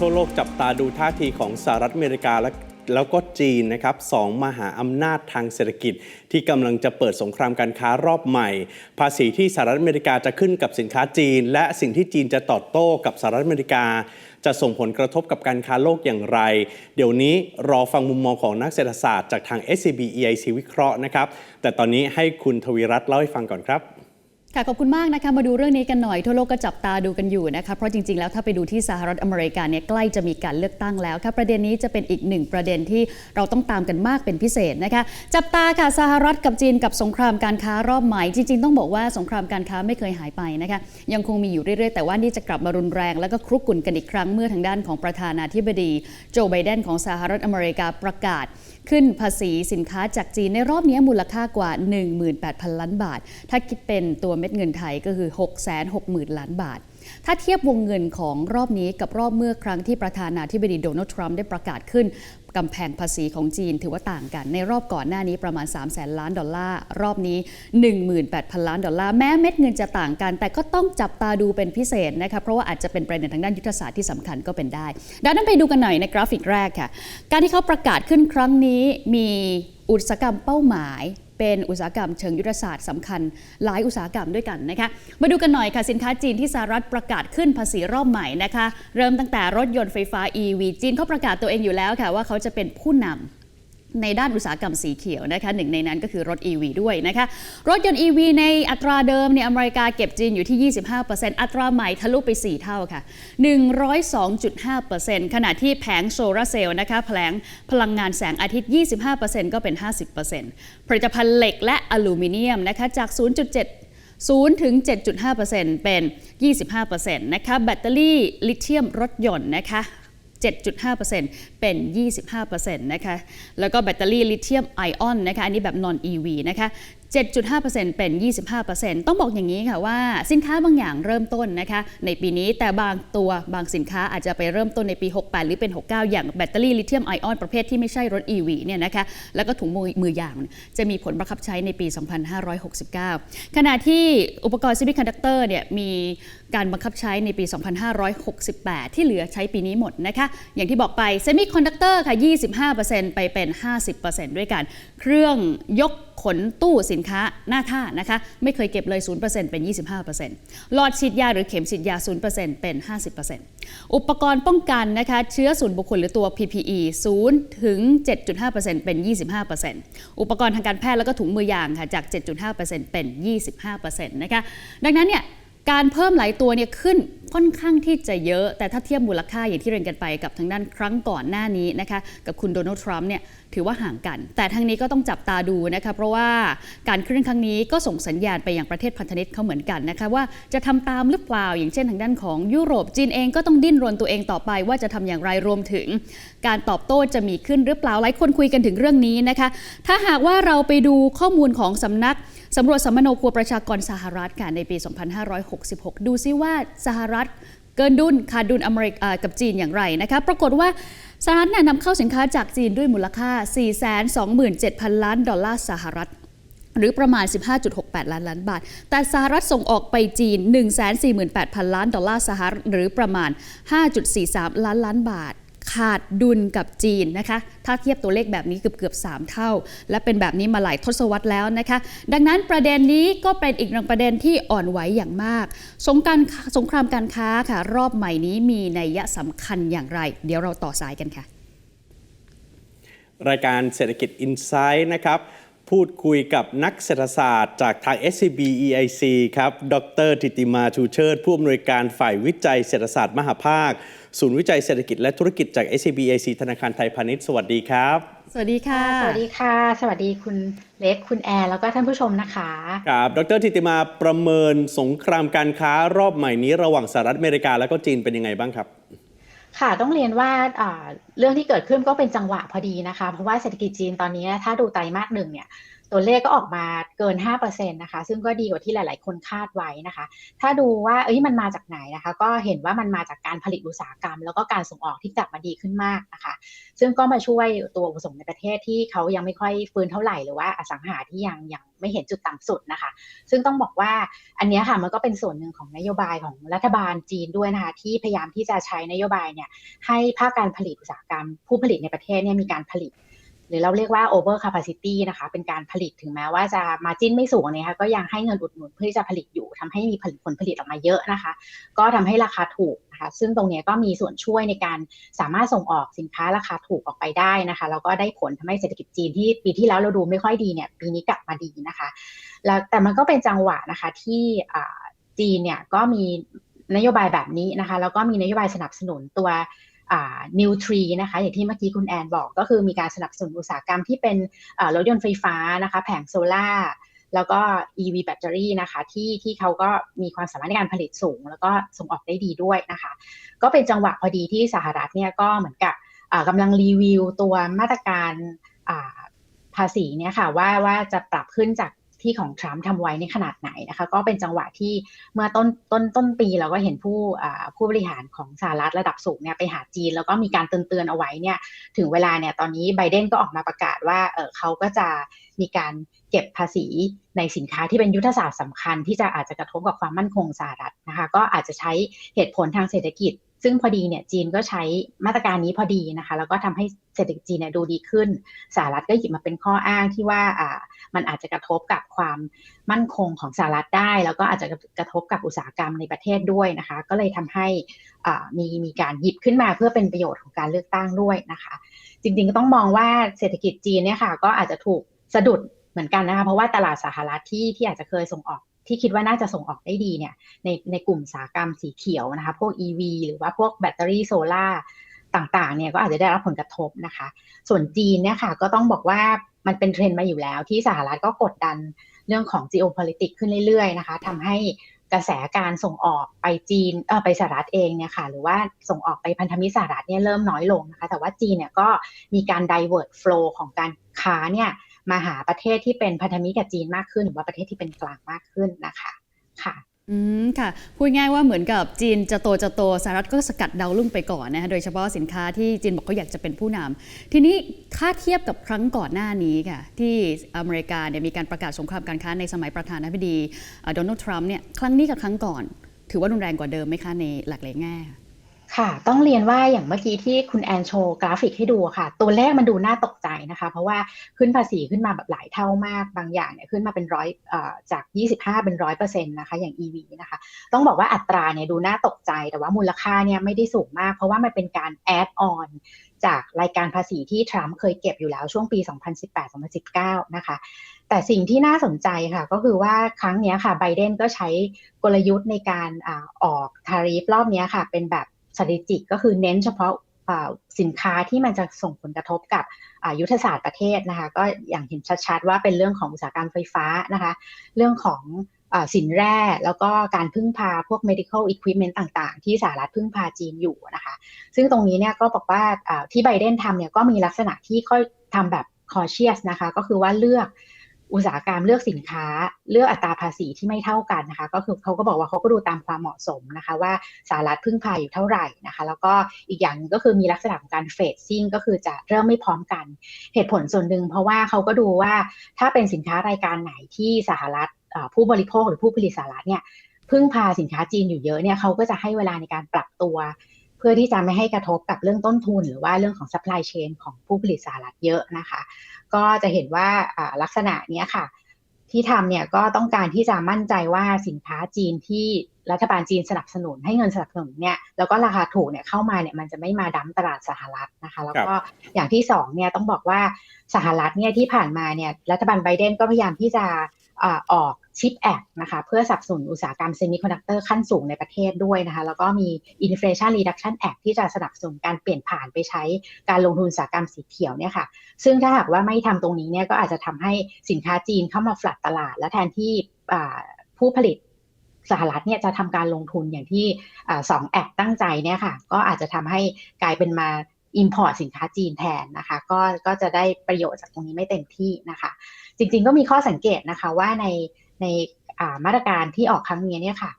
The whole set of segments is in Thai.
ทั่วโลกจับตาดูท่าทีของสหรัฐอเมริกาและแล้วก็จีนนะครับสองมหาอำนาจทางเศรษฐกิจ ที่กำลังจะเปิดสงครามการค้ารอบใหม่ ภาษีที่สหรัฐอเมริกาจะขึ้นกับสินค้าจีน และสิ่งที่จีนจะตอบโต้กับสหรัฐอเมริกา จะส่งผลกระทบกับการค้าโลกอย่างไร เดี๋ยวนี้รอฟังมุมมองของนักเศรษฐศาสตร์จากทาง SCB EIC วิเคราะห์นะครับแต่ตอนนี้ให้คุณทวีรัตน์เล่าให้ฟังก่อนครับ ค่ะขอบคุณมากนะคะมาดูเรื่องนี้กันหน่อยทั่วโลกก็จับตาดูกันอยู่นะคะเพราะจริงๆแล้วถ้าไปดูที่สหรัฐอเมริกาเนี่ยใกล้จะมีการเลือกตั้งแล้วค่ะประเด็นนี้จะเป็นอีกหนึ่งประเด็นที่เราต้องตามกันมากเป็นพิเศษนะคะจับตาค่ะสหรัฐกับจีนกับสงครามการค้ารอบใหม่จริง ๆ ต้องบอกว่าสงครามการค้าไม่เคยหายไปนะคะยังคงมีอยู่เรื่อยๆ แต่ว่านี่จะกลับมารุนแรง แล้วก็ครุกรุ่นกันอีกครั้งเมื่อทางด้านของประธานาธิบดี โจไบเดนของสหรัฐอเมริกาประกาศ ขึ้นภาษีสินค้าจากจีนในรอบนี้มูลค่ากว่า 18,000 ล้านบาท ถ้าคิดเป็นตัวเม็ดเงินไทยก็คือ 660,000 ล้านบาท ถ้าเทียบวงเงินของรอบนี้กับรอบเมื่อครั้งที่ประธานาธิบดีโดนัลด์ทรัมป์ได้ประกาศขึ้น กำแพงภาษีของจีนถือว่าต่างกัน ในรอบก่อนหน้านี้ประมาณ 3 0 0แสนล้านดอลลาร์รอบนี้ 18,000 ล้านดอลลาร์แม้เม็ดเงินจะต่างกัน แต่ก็ต้องจับตาดูเป็นพิเศษนะคะเพราะว่าอาจจะเป็นประเด็นทางด้านยุทธศาสตร์ที่สำคัญก็เป็นได้ ดังนั้นไปดูกันหน่อยในกราฟิกแรกค่ะ การที่เขาประกาศขึ้นครั้งนี้มีอุตสาหกรรมเป้าหมาย เป็นอุตสาหกรรมเชิงยุทธศาสตร์สำคัญ หลายอุตสาหกรรมด้วยกันนะคะมาดูกันหน่อยค่ะสินค้าจีนที่สหรัฐประกาศขึ้นภาษีรอบใหม่นะคะ เริ่มตั้งแต่รถยนต์ไฟฟ้า EV จีนเขาประกาศตัวเองอยู่แล้วค่ะว่าเขาจะเป็นผู้นำ ในด้านอุตสาหกรรมสีเขียวนะคะหนึ่งในนั้นก็คือรถ EV ด้วยนะคะรถยนต์ EV ในอัตราเดิมเนี่ยอเมริกาเก็บจีนอยู่ที่ 25%อัตราใหม่ทะลุไป 4 เท่าค่ะ 102.5%ขณะที่แผงโซลาร์เซลล์นะคะแผงพลังงานแสงอาทิตย์ 25%ก็เป็น 50%ผลิตภัณฑ์เหล็กและอลูมิเนียมนะคะจาก 0.7 0ถึง 7.5%เป็น 25%นะคะแบตเตอรี่ลิเธียมรถยนต์นะคะ 7.5%เป็น 25%นะคะ แล้วก็แบตเตอรี่ลิเธียมไอออนนะคะ อันนี้แบบ non EV นะคะ7.5%เป็น 25%ต้องบอกอย่างนี้ค่ะว่าสินค้าบางอย่างเริ่มต้นนะคะในปีนี้แต่บางตัวบางสินค้าอาจจะไปเริ่มต้นในปี 68 หรือเป็น 69 อย่างแบตเตอรี่ลิเธียมไอออนประเภทที่ไม่ใช่รถ EV เนี่ยนะคะแล้วก็ถุงมือมือยาง จะมีผลบังคับใช้ในปี 2569 ขณะที่อุปกรณ์ซิมิคอนดักเตอร์เนี่ยมีการบังคับใช้ในปี 2568 ที่เหลือใช้ปีนี้หมดนะคะอย่างที่บอกไปเซมิคอนดักเตอร์ค่ะ 25%ไปเป็น 50%ด้วยกัน เครื่องยก ขนตู้สินค้าหน้าท่านะคะ ไม่เคยเก็บเลย 0%เป็น 25%หลอดฉีดยาหรือเข็มฉีดยา 0%เป็น 50%อุปกรณ์ป้องกันนะคะเชื้อส่วนบุคคลหรือตัว PPE 0ถึง 7.5%เป็น 25%อุปกรณ์ทางการแพทย์แล้วก็ถุงมือยางค่ะจาก 7.5%เป็น 25%นะคะดังนั้นเนี่ย การเพิ่มหลายตัวเนี่ยขึ้นค่อนข้างที่จะเยอะ แต่ถ้าเทียบมูลค่าอย่างที่เรียนกันไปกับทางด้านครั้งก่อนหน้านี้นะคะกับคุณโดนัลด์ทรัมป์เนี่ยถือว่าห่างกัน แต่ทั้งนี้ก็ต้องจับตาดูนะคะเพราะว่าการขึ้นครั้งนี้ก็ส่งสัญญาณไปยังประเทศพันธมิตรเขาเหมือนกันนะคะว่าจะทำตามหรือเปล่าอย่างเช่นทางด้านของยุโรปจีนเองก็ต้องดิ้นรนตัวเองต่อไป ว่าจะทำอย่างไรรวมถึง การตอบโต้จะมีขึ้นหรือเปล่าหลายคนคุยกันถึงเรื่องนี้นะคะถ้าหากว่าเราไปดูข้อมูลของสำนัก สำรวจสัมมโนครัวประชากรสหรัฐค่ะในปี 2566 ดูซิว่าสหรัฐเกินดุลขาดดุลอเมริกากับจีนอย่างไรนะคะปรากฏว่าสหรัฐเนี่ยนำเข้าสินค้าจากจีนด้วยมูลค่า 427,000 ล้านดอลลาร์สหรัฐ หรือประมาณ 15.68 ล้านล้านบาท แต่สหรัฐส่งออกไปจีน 148,000 ล้านดอลลาร์สหรัฐหรือประมาณ 5.43 ล้านล้านบาท ขาดดุลกับจีนนะคะ ถ้าเทียบตัวเลขแบบนี้เกือบเกือบ3 เท่า และเป็นแบบนี้มาหลายทศวรรษแล้วนะคะ ดังนั้นประเด็นนี้ก็เป็นอีกหนึ่งประเด็นที่อ่อนไหวอย่างมาก สงการสงครามการค้าค่ะ รอบใหม่นี้มีนัยยะสำคัญอย่างไร เดี๋ยวเราต่อสายกันค่ะ รายการเศรษฐกิจอินไซด์นะครับพูดคุยกับนักเศรษฐศาสตร์จากทาง SCB EIC ครับ ดร ทิติมาชูเชิด ผู้อำนวยการฝ่ายวิจัยเศรษฐศาสตร์มหาภาค ศูนย์วิจัยเศรษฐกิจและธุรกิจจาก SCB EIC ธนาคารไทยพาณิชย์ สวัสดีครับ สวัสดีค่ะ สวัสดีค่ะ สวัสดีคุณเล็ก คุณแอร์แล้วก็ท่านผู้ชมนะคะ ครับ ดรทิติมาประเมินสงครามการค้ารอบใหม่นี้ระหว่างสหรัฐอเมริกาและก็จีนเป็นยังไงบ้างครับค่ะต้องเรียนว่าอ่าเรื่องที่เกิดขึ้นก็เป็นจังหวะพอดีนะคะ เพราะว่าเศรษฐกิจจีนตอนนี้ถ้าดูไตรมาสหนึ่งเนี่ย ตัวเลขก็ออกมาเกิน 5%นะคะ ซึ่งก็ดีกว่าที่หลาย ๆ คนคาดไว้นะคะ ถ้าดูว่าเอ้ยมันมาจากไหนนะคะ ก็เห็นว่ามันมาจากการผลิตอุตสาหกรรม แล้วก็การส่งออกที่กลับมาดีขึ้นมากนะคะ ซึ่งก็มาช่วยตัวอุปสงค์ในประเทศที่เขายังไม่ค่อยฟื้นเท่าไหร่หรือว่าอสังหาที่ยังยังไม่เห็นจุดต่ำสุดนะคะ ซึ่งต้องบอกว่าอันนี้ค่ะมันก็เป็นส่วนหนึ่งของนโยบายของรัฐบาลจีนด้วยนะคะ ที่พยายามที่จะใช้นโยบายเนี่ยให้ภาคการผลิตอุตสาหกรรม ผู้ผลิตในประเทศเนี่ยมีการผลิต หรือเราเรียกว่า over capacity นะคะ เป็นการผลิตถึงแม้ว่าจะมาจิ้นไม่สูงเนี่ยคะก็ยังให้เงินอุดหนุนเพื่อที่จะผลิตอยู่ทำให้มีผลผลผลิตออกมาเยอะนะคะ ก็ทำให้ราคาถูกนะคะ ซึ่งตรงนี้ก็มีส่วนช่วยในการสามารถส่งออกสินค้าราคาถูกออกไปได้นะคะแล้วก็ได้ผลทำให้เศรษฐกิจจีนที่ปีที่แล้วเราดูไม่ค่อยดีเนี่ยปีนี้กลับมาดีนะคะ แล้วแต่มันก็เป็นจังหวะนะคะที่จีนเนี่ยก็มีนโยบายแบบนี้นะคะแล้วก็มีนโยบายสนับสนุนตัวน วทรีนะคะอย่างที่เมื่อกี้คุณแอนบอกก็คือมีการสนับสนุนอุตสาหกรรมที่เป็นรถยนต์ไฟฟ้านะคะแผงโซลา่าแล้วก็ EV แบตเตอรี่นะคะที่ที่เขาก็มีความสามารถในการผลิตสูง แล้วก็ส่งออกได้ดีด้วยนะคะ ก็เป็นจังหวะพอดีที่สหรัฐเนี่ยก็เหมือนกับกำลังรีวิวตัวมาตรการภาษีเนี่ยค่ะว่าว่าจะปรับขึ้นจาก ที่ของทรัมป์ทำไว้ในขนาดไหนนะคะ ก็เป็นจังหวะที่เมื่อต้นต้นต้นปีเราก็เห็นผู้ผู้บริหารของสหรัฐระดับสูงเนี่ยไปหาจีน แล้วก็มีการเตือนเตือนเอาไว้เนี่ยถึงเวลาเนี่ยตอนนี้ไบเดนก็ออกมาประกาศว่าเเขาก็จะมีการเก็บภาษีในสินค้าที่เป็นยุทธศาสตร์สำคัญที่จะอาจจะกระทบกับความมั่นคงสหรัฐนะคะ ก็อาจจะใช้เหตุผลทางเศรษฐกิจ ซึ่งพอดีเนี่ยจีนก็ใช้มาตรการนี้พอดีนะคะ แล้วก็ทำให้เศรษฐกิจจีนเนี่ยดูดีขึ้นสหรัฐก็หยิบมาเป็นข้ออ้างที่ว่าอ่ามันอาจจะกระทบกับความมั่นคงของสหรัฐได้ แล้วก็อาจจะกระทบกับอุตสาหกรรมในประเทศด้วยนะคะ ก็เลยทำให้อ่ามีมีการหยิบขึ้นมาเพื่อเป็นประโยชน์ของการเลือกตั้งด้วยนะคะ จริงๆก็ต้องมองว่าเศรษฐกิจจีนเนี่ยค่ะก็อาจจะถูกสะดุดเหมือนกันนะคะเพราะว่าตลาดสหรัฐที่ที่อาจจะเคยส่งออก ที่คิดว่าน่าจะส่งออกได้ดีเนี่ยในในกลุ่มสาหกรรมสีเขียวนะคะ พวก EV หรือว่าพวกแบตเตอรี่โซลาร์ต่างๆเนี่ยก็อาจจะได้รับผลกระทบนะคะ ส่วนจีนเนี่ยค่ะก็ต้องบอกว่ามันเป็นเทรนด์มาอยู่แล้วที่สหรัฐก็กดดันเรื่องของ geopolitics ขึ้นเรื่อยๆนะคะทำให้กระแสการส่งออกไปจีนเออไปสหรัฐเองเนี่ยค่ะหรือว่าส่งออกไปพันธมิตรสหรัฐเนี่ยเริ่มน้อยลงนะคะ แต่ว่าจีนเนี่ยก็มีการ divert flow ของการค้าเนี่ย มาหาประเทศที่เป็นพันธมิตรกับจีนมากขึ้น หรือว่าประเทศที่เป็นกลางมากขึ้นนะคะค่ะอืมค่ะพูดง่ายว่าเหมือนกับจีนจะโตจะโตสหรัฐก็สกัดดาวรุ่งไปก่อนนะคะโดยเฉพาะสินค้าที่จีนบอกเขาอยากจะเป็นผู้นำทีนี้ถ้าเทียบกับครั้งก่อนหน้านี้ค่ะที่อเมริกาเนี่ยมีการประกาศสงครามการค้าในสมัยประธานาธิบดีโดนัลด์ทรัมป์เนี่ยครั้งนี้กับครั้งก่อน ถือว่ารุนแรงกว่าเดิมไหมคะในหลากหลายแง่ ค่ะ ต้องเรียนว่าอย่างเมื่อกี้ที่คุณแอนโชว์กราฟิกให้ดูค่ะ ตัวเลขมันดูน่าตกใจนะคะ เพราะว่าขึ้นภาษีขึ้นมาแบบหลายเท่ามากบางอย่างเนี่ยขึ้นมาเป็นร้อยจาก 25 เป็นร้อยเปอร์เซ็นต์นะคะ อย่าง EV นะคะ ต้องบอกว่าอัตราเนี่ยดูน่าตกใจ แต่ว่ามูลค่าเนี่ยไม่ได้สูงมาก เพราะว่ามันเป็นการแอดออนจากรายการภาษีที่ทรัมป์เคยเก็บอยู่แล้วช่วงปี 2018-2019 นะคะ แต่สิ่งที่น่าสนใจค่ะ ก็คือว่าครั้งนี้ค่ะไบเดนก็ใช้กลยุทธ์ในการออกทาริฟรอบนี้ค่ะ เป็นแบบ strategic ก็คือเน้นเฉพาะสินค้าที่มันจะส่งผลกระทบกับยุทธศาสตร์ประเทศนะคะ ก็อย่างเห็นชัดๆ ว่าเป็นเรื่องของอุตสาหกรรมไฟฟ้านะคะ เรื่องของสินแร่แล้วก็การพึ่งพาพวก medical equipment ต่างๆ ที่สหรัฐพึ่งพาจีนอยู่นะคะ ซึ่งตรงนี้เนี่ยก็บอกว่าที่ไบเดนทำเนี่ยก็มีลักษณะที่ค่อยทำแบบ cautious นะคะ ก็คือว่าเลือก อุตสาหกรรมเลือกสินค้า เลือกอัตราภาษีที่ไม่เท่ากันนะคะ ก็คือเขาก็บอกว่าเขาก็ดูตามความเหมาะสมนะคะ ว่าสหรัฐพึ่งพาอยู่เท่าไหร่นะคะ แล้วก็อีกอย่างก็คือมีลักษณะของการเฟดซิ่งก็คือจะเริ่มไม่พร้อมกัน เหตุผลส่วนหนึ่งเพราะว่าเขาก็ดูว่าถ้าเป็นสินค้ารายการไหนที่สหรัฐผู้บริโภคหรือผู้ผลิตสหรัฐเนี่ยพึ่งพาสินค้าจีนอยู่เยอะเนี่ยเขาก็จะให้เวลาในการปรับตัว เพื่อที่จะไม่ให้กระทบกับเรื่องต้นทุน หรือว่าเรื่องของ supply chain ของผู้ผลิตสหรัฐเยอะนะคะ ก็จะเห็นว่าลักษณะนี้ค่ะ ที่ทำเนี่ยก็ต้องการที่จะมั่นใจว่าสินค้าจีนที่รัฐบาลจีนสนับสนุนให้เงินสนับสนุนเนี่ยแล้วก็ราคาถูกเนี่ยเข้ามาเนี่ยมันจะไม่มาดั้มตลาดสหรัฐนะคะ แล้วก็อย่างที่สองเนี่ยต้องบอกว่าสหรัฐเนี่ยที่ผ่านมาเนี่ยรัฐบาลไบเดนก็พยายามที่จะออก ชิปแอคนะคะเพื่อสนับสนุนอุตสาหกรรมเซมิคอนดักเตอร์ขั้นสูงในประเทศด้วยนะคะแล้วก็มี Inflation Reduction Act ที่จะสนับสนุนการเปลี่ยนผ่านไปใช้การลงทุนอุตสาหกรรมสีเขียวเนี่ยค่ะซึ่งถ้าหากว่าไม่ทำตรงนี้เนี่ยก็อาจจะทำให้สินค้าจีนเข้ามาฟลัดตลาด และแทนที่ผู้ผลิตสหรัฐเนี่ยจะทำการลงทุนอย่างที่สองแอคตั้งใจเนี่ยค่ะก็อาจจะทำให้กลายเป็นมา import สินค้าจีนแทนนะคะก็ก็จะได้ประโยชน์จากตรงนี้ไม่เต็มที่นะคะ จริงๆก็มีข้อสังเกตนะคะว่าใน ในมาตรการที่ออกครั้งนี้เนี่ยค่ะ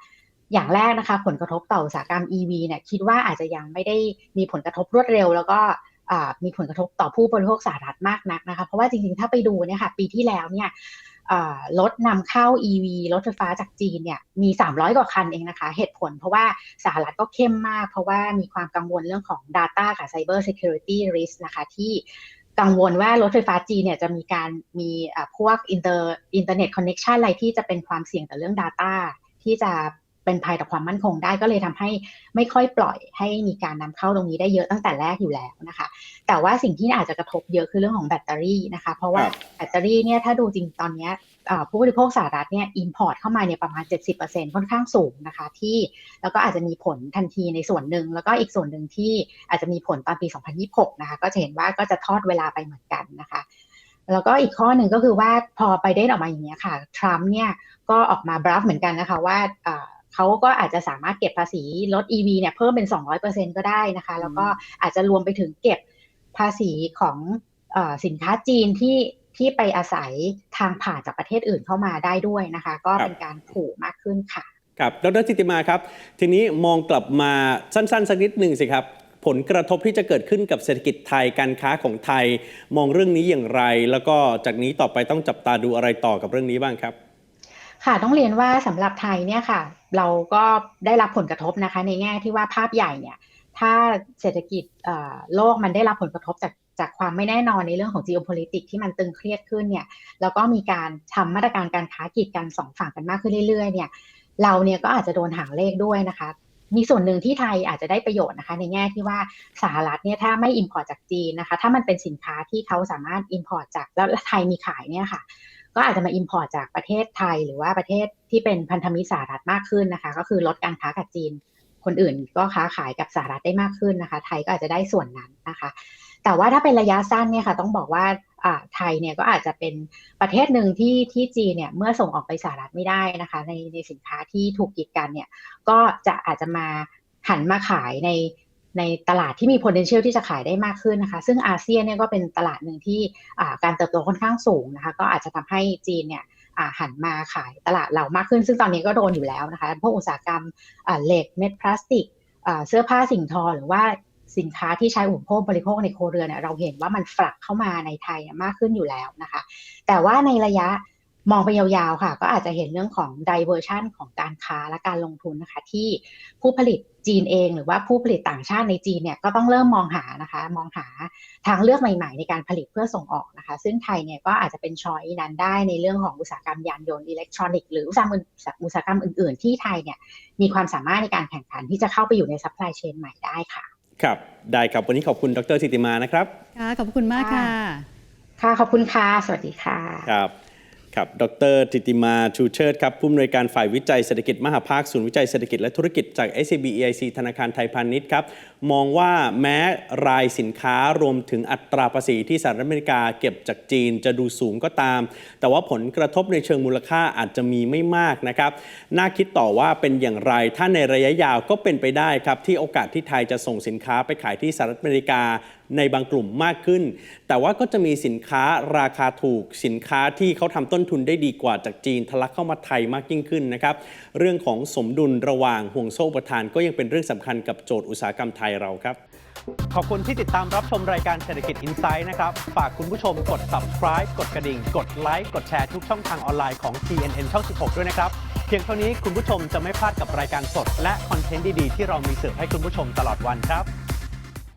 อย่างแรกนะคะ ผลกระทบต่ออุตสาหกรรม EV เนี่ยคิดว่าอาจจะยังไม่ได้มีผลกระทบรวดเร็ว แล้วก็มีผลกระทบต่อผู้บริโภคสหรัฐมากนักนะคะ เพราะว่าจริงๆ ถ้าไปดูเนี่ยค่ะ ปีที่แล้วเนี่ยรถนำเข้า EV รถไฟฟ้าจากจีนเนี่ยมี 300 กว่าคันเองนะคะ เหตุผลเพราะว่าสหรัฐก็เข้มมาก เพราะว่ามีความกังวลเรื่องของ Data กับ Cyber Security Risk นะคะ ที่ กังวลว่ารถไฟฟ้าจีเนี่ยจะมีการมีพวกอินเตอร์อินเทอร์เน็ตคอนเน็ชันอะไรที่จะเป็นความเสี่ยงต่อเรื่อง Data ที่จะ เป็นภัยต่อความมั่นคงได้ก็เลยทำให้ไม่ค่อยปล่อยให้มีการนำเข้าตรงนี้ได้เยอะตั้งแต่แรกอยู่แล้วนะคะ แต่ว่าสิ่งที่อาจจะกระทบเยอะคือเรื่องของแบตเตอรี่นะคะ เพราะว่าครับแบตเตอรี่เนี่ยถ้าดูจริงตอนเนี้ยเอ่อผู้บริโภคสหรัฐเนี่ยอินพอร์ตเข้ามาเนี่ยประมาณ 70%ค่อนข้างสูงนะคะที่แล้วก็อาจจะมีผลทันทีในส่วนหนึ่ง แล้วก็อีกส่วนหนึ่งที่อาจจะมีผลตอนปี 2026 นะคะ ก็จะเห็นว่าก็จะทอดเวลาไปเหมือนกันนะคะแล้วก็อีกข้อหนึ่งก็คือว่าพอไปเดนออกมาอย่างนี้ยค่ะทรัมป์เนี่ยก็ออกมาบลัฟเหมือนกันนะคะว่า เอ่อเขาก็อาจจะสามารถเก็บภาษีรถ EV เนี่ยเพิ่มเป็น 200%ก็ได้นะคะ แล้วก็อาจจะรวมไปถึงเก็บภาษีของเออสินค้าจีนที่ที่ไปอาศัยทางผ่านจากประเทศอื่นเข้ามาได้ด้วยนะคะ ก็เป็นการผูกมากขึ้นค่ะครับดรจิติมาครับ ทีนี้มองกลับมาสั้นๆสักนิดหนึ่งสิครับ ผลกระทบที่จะเกิดขึ้นกับเศรษฐกิจไทยการค้าของไทย มองเรื่องนี้อย่างไร แล้วก็จากนี้ต่อไปต้องจับตาดูอะไรต่อกับเรื่องนี้บ้างครับ ค่ะต้องเรียนว่าสำหรับไทยเนี่ยค่ะ เราก็ได้รับผลกระทบนะคะ ในแง่ที่ว่าภาพใหญ่เนี่ยถ้าเศรษฐกิจโลกมันได้รับผลกระทบจากจากความไม่แน่นอนในเรื่องของ geopolitics ที่มันตึงเครียดขึ้นเนี่ยแล้วก็มีการทำมาตรการการค้ากีดกันสองฝั่งกันมากขึ้นเรื่อยๆเนี่ยเราเนี่ยก็อาจจะโดนหางเลขด้วยนะคะ มีส่วนหนึ่งที่ไทยอาจจะได้ประโยชน์นะคะ ในแง่ที่ว่าสหรัฐเนี่ยถ้าไม่ import จากจีนนะคะ ถ้ามันเป็นสินค้าที่เขาสามารถ import จากแล้วไทยมีขายเนี่ยค่ะ ก็อาจจะมา import จากประเทศไทย หรือว่าประเทศที่เป็นพันธมิตรสหรัฐมากขึ้นนะคะ ก็คือลดการค้ากับจีน คนอื่นก็ค้าขายกับสหรัฐได้มากขึ้นนะคะ ไทยก็อาจจะได้ส่วนนั้นนะคะ แต่ว่าถ้าเป็นระยะสั้นเนี่ยค่ะต้องบอกว่าอ่าไทยเนี่ยก็อาจจะเป็นประเทศหนึ่งที่ที่จีนเนี่ยเมื่อส่งออกไปสหรัฐไม่ได้นะคะ ในในสินค้าที่ถูกกีดกันเนี่ยก็จะอาจจะมาหันมาขายใน ในตลาดที่มี potential ที่จะขายได้มากขึ้นนะคะ ซึ่งอาเซียนเนี่ยก็เป็นตลาดหนึ่งที่การเติบโตค่อนข้างสูงนะคะ ก็อาจจะทำให้จีนเนี่ยหันมาขายตลาดเรามากขึ้น ซึ่งตอนนี้ก็โดนอยู่แล้วนะคะ พวกอุตสาหกรรมเหล็กเม็ดพลาสติกเสื้อผ้าสิ่งทอหรือว่าสินค้าที่ใช้อุปโภคบริโภคในโครัวเรือนเนี่ยเราเห็นว่ามันฝลักเข้ามาในไทยเนี่ยมากขึ้นอยู่แล้วนะคะ แต่ว่าในระยะมองไปยาวๆค่ะ ก็อาจจะเห็นเรื่องของ diversion ของการค้าและการลงทุนนะคะ ที่ผู้ผลิต จีนเองหรือว่าผู้ผลิตต่างชาติในจีนเนี่ยก็ต้องเริ่มมองหานะคะมองหาทางเลือกใหม่ ๆ ในการผลิตเพื่อส่งออกนะคะ ซึ่งไทยเนี่ยก็อาจจะเป็นช้อยนั้นได้ในเรื่องของอุตสาหกรรมยานยนต์อิเล็กทรอนิกส์หรืออุตสาหกรรมอื่นอุตสาหกรรมอื่น ๆ ที่ไทยเนี่ยมีความสามารถในการแข่งขันที่จะเข้าไปอยู่ในซัพพลายเชนใหม่ได้ค่ะครับได้ครับวันนี้ขอบคุณดรจิติมานะครับค่ะขอบคุณมากค่ะ ค่ะขอบคุณค่ะสวัสดีค่ะครับ ครับดรจิติมาชูเชิดครับผู้อำนวยการฝ่ายวิจัยเศรษฐกิจมหาภาคศูนย์วิจัยเศรษฐกิจและธุรกิจจาก SCB EIC ธนาคารไทยพาณิชย์ครับ มองว่าแม้รายสินค้ารวมถึงอัตราภาษีที่สหรัฐอเมริกาเก็บจากจีนจะดูสูงก็ตาม แต่ว่าผลกระทบในเชิงมูลค่าอาจจะมีไม่มากนะครับ น่าคิดต่อว่าเป็นอย่างไรถ้าในระยะยาวก็เป็นไปได้ครับที่โอกาสที่ไทยจะส่งสินค้าไปขายที่สหรัฐอเมริกา ในบางกลุ่มมากขึ้น แต่ว่าก็จะมีสินค้าราคาถูก สินค้าที่เขาทำต้นทุนได้ดีกว่าจากจีนทะลักเข้ามาไทยมากยิ่งขึ้นนะครับ เรื่องของสมดุลระหว่างห่วงโซ่ประทานก็ยังเป็นเรื่องสำคัญกับโจทย์อุตสาหกรรมไทยเราครับ ขอบคุณที่ติดตามรับชมรายการเศรษฐกิจอินไซด์นะครับ ฝากคุณผู้ชมกด subscribe กดกระดิ่ง กดไลค์ กดแชร์ทุกช่องทางออนไลน์ของ TNN ช่อง 16 ด้วยนะครับ เพียงเท่านี้คุณผู้ชมจะไม่พลาดกับรายการสด และคอนเทนต์ดีๆที่เรามีเสิร์ฟให้คุณผู้ชมตลอดวันครับ